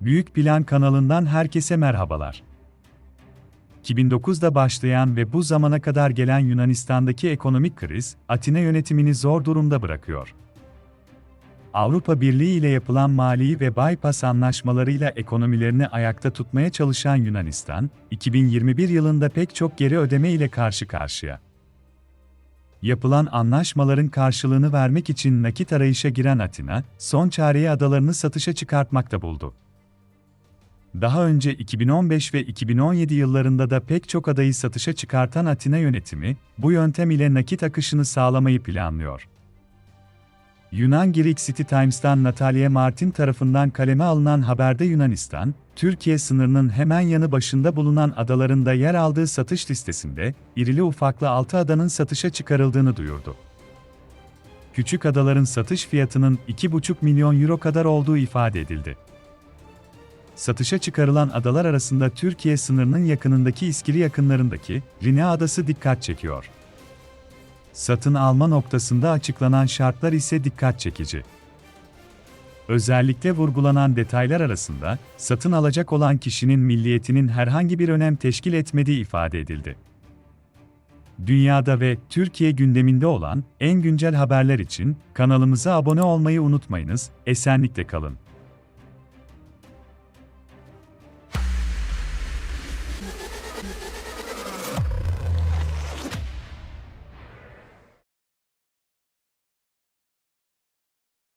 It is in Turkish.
Büyük Plan kanalından herkese merhabalar. 2009'da başlayan ve bu zamana kadar gelen Yunanistan'daki ekonomik kriz, Atina yönetimini zor durumda bırakıyor. Avrupa Birliği ile yapılan mali ve bypass anlaşmalarıyla ekonomilerini ayakta tutmaya çalışan Yunanistan, 2021 yılında pek çok geri ödeme ile karşı karşıya. Yapılan anlaşmaların karşılığını vermek için nakit arayışa giren Atina, son çareyi adalarını satışa çıkartmakta buldu. Daha önce 2015 ve 2017 yıllarında da pek çok adayı satışa çıkartan Atina yönetimi, bu yöntem ile nakit akışını sağlamayı planlıyor. Yunan Greek City Times'tan Natalia Martin tarafından kaleme alınan haberde Yunanistan, Türkiye sınırının hemen yanı başında bulunan adalarında yer aldığı satış listesinde, irili ufaklı 6 adanın satışa çıkarıldığını duyurdu. Küçük adaların satış fiyatının 2,5 milyon euro kadar olduğu ifade edildi. Satışa çıkarılan adalar arasında Türkiye sınırının yakınındaki İskili yakınlarındaki Rina Adası dikkat çekiyor. Satın alma noktasında açıklanan şartlar ise dikkat çekici. Özellikle vurgulanan detaylar arasında, satın alacak olan kişinin milliyetinin herhangi bir önem teşkil etmediği ifade edildi. Dünyada ve Türkiye gündeminde olan en güncel haberler için kanalımıza abone olmayı unutmayınız, esenlikle kalın.